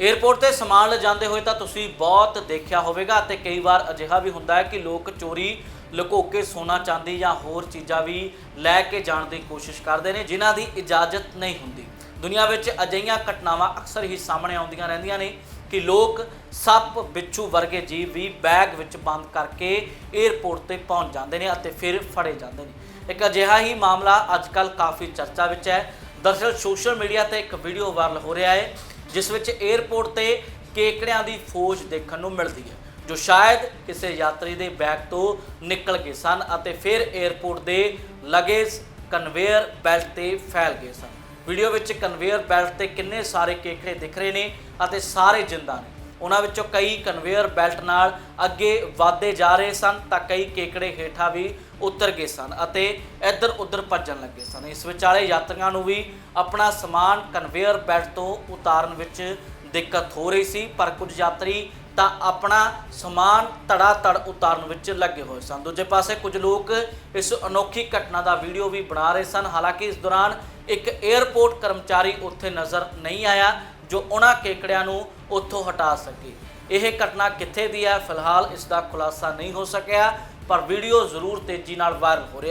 Airport ਤੇ ਸਮਾਨ ਲਿਜਾਂਦੇ ਹੋਏ ਤਾਂ ਤੁਸੀਂ ਬਹੁਤ ਦੇਖਿਆ ਹੋਵੇਗਾ ਅਤੇ ਕਈ ਵਾਰ ਅਜਿਹਾ ਵੀ ਹੁੰਦਾ ਹੈ ਕਿ ਲੋਕ ਚੋਰੀ ਲੁਕੋ ਕੇ ਸੋਨਾ ਚਾਂਦੀ ਜਾਂ ਹੋਰ ਚੀਜ਼ਾਂ ਵੀ ਲੈ ਕੇ ਜਾਣ ਦੀ ਕੋਸ਼ਿਸ਼ ਕਰਦੇ ਨੇ, ਜਿਨ੍ਹਾਂ ਦੀ ਇਜਾਜ਼ਤ ਨਹੀਂ ਹੁੰਦੀ। ਦੁਨੀਆ ਵਿੱਚ ਅਜਿਹੀਆਂ ਘਟਨਾਵਾਂ ਅਕਸਰ ਹੀ ਸਾਹਮਣੇ ਆਉਂਦੀਆਂ ਰਹਿੰਦੀਆਂ ਨੇ ਕਿ ਲੋਕ ਸੱਪ, ਬਿੱਛੂ ਵਰਗੇ ਜੀਵ ਵੀ ਬੈਗ ਵਿੱਚ ਬੰਦ ਕਰਕੇ ਏਅਰਪੋਰਟ ਤੇ ਪਹੁੰਚ ਜਾਂਦੇ ਨੇ ਅਤੇ ਫਿਰ ਫੜੇ ਜਾਂਦੇ ਨੇ। ਇੱਕ ਅਜਿਹਾ ਹੀ ਮਾਮਲਾ ਅੱਜਕੱਲ ਕਾਫੀ ਚਰਚਾ ਵਿੱਚ ਹੈ। ਦਰਅਸਲ ਸੋਸ਼ਲ ਮੀਡੀਆ ਤੇ ਇੱਕ ਵੀਡੀਓ ਵਾਇਰਲ ਹੋ ਰਿਹਾ ਹੈ। ਜਿਸ ਵਿੱਚ 에어ਪੋਰਟ ਤੇ ਕੇਕੜਿਆਂ ਦੀ ਫੌਜ ਦੇਖਣ ਨੂੰ ਮਿਲਦੀ ਹੈ, ਜੋ ਸ਼ਾਇਦ ਕਿਸੇ ਯਾਤਰੀ ਦੇ ਬੈਗ ਤੋਂ ਨਿਕਲ ਗਏ ਸਨ ਅਤੇ ਫਿਰ 에어ਪੋਰਟ ਦੇ ਲਗੇਜ ਕਨਵੇਅਰ ਬੈਲਟ ਤੇ ਫੈਲ ਗਏ ਸਨ। ਵੀਡੀਓ ਵਿੱਚ ਕਨਵੇਅਰ ਬੈਲਟ ਤੇ ਕਿੰਨੇ ਸਾਰੇ ਕੇਕੜੇ ਦਿਖ ਰਹੇ ਨੇ ਅਤੇ ਸਾਰੇ ਜਿੰਦਾ ਨੇ। ਉਹਨਾਂ ਵਿੱਚੋਂ ਕਈ ਕਨਵੇਅਰ ਬੈਲਟ ਨਾਲ ਅੱਗੇ ਵਧਦੇ ਜਾ ਰਹੇ ਸਨ ਤਾਂ ਕਈ ਕੇਕੜੇ ਹੇਠਾਂ ਵੀ ਉਤਰ ਗਏ ਸਨ ਅਤੇ ਇੱਧਰ ਉੱਧਰ ਭੱਜਣ ਲੱਗੇ ਸਨ। ਇਸ ਵਿਚਾਲੇ ਯਾਤਰੀਆਂ ਨੂੰ ਵੀ ਆਪਣਾ ਸਮਾਨ ਕਨਵੇਅਰ ਬੈਲਟ ਤੋਂ ਉਤਾਰਨ ਵਿੱਚ ਦਿੱਕਤ ਹੋ ਰਹੀ ਸੀ, ਪਰ ਕੁਝ ਯਾਤਰੀ ਤਾਂ ਆਪਣਾ ਸਮਾਨ ਧੜਾ ਧੜ ਉਤਾਰਨ ਵਿੱਚ ਲੱਗੇ ਹੋਏ ਸਨ। ਦੂਜੇ ਪਾਸੇ ਕੁਝ ਲੋਕ ਇਸ ਅਨੋਖੀ ਘਟਨਾ ਦਾ ਵੀਡੀਓ ਵੀ ਬਣਾ ਰਹੇ ਸਨ। ਹਾਲਾਂਕਿ ਇਸ ਦੌਰਾਨ ਇੱਕ 에ਅਰਪੋਰਟ ਕਰਮਚਾਰੀ ਉੱਥੇ ਨਜ਼ਰ ਨਹੀਂ ਆਇਆ। ਜੋ ਉਹਨਾਂ ਕੇਕੜਿਆਂ ਨੂੰ ਉੱਥੋਂ ਹਟਾ ਸਕੇ। ਇਹ ਘਟਨਾ ਕਿੱਥੇ ਦੀ ਹੈ? ਫਿਲਹਾਲ ਇਸ ਦਾ ਖੁਲਾਸਾ ਨਹੀਂ ਹੋ ਸਕਿਆ, ਪਰ ਵੀਡੀਓ ਜ਼ਰੂਰ ਤੇਜ਼ੀ ਨਾਲ ਵਾਇਰਲ ਹੋ ਰਿਹਾ ਹੈ।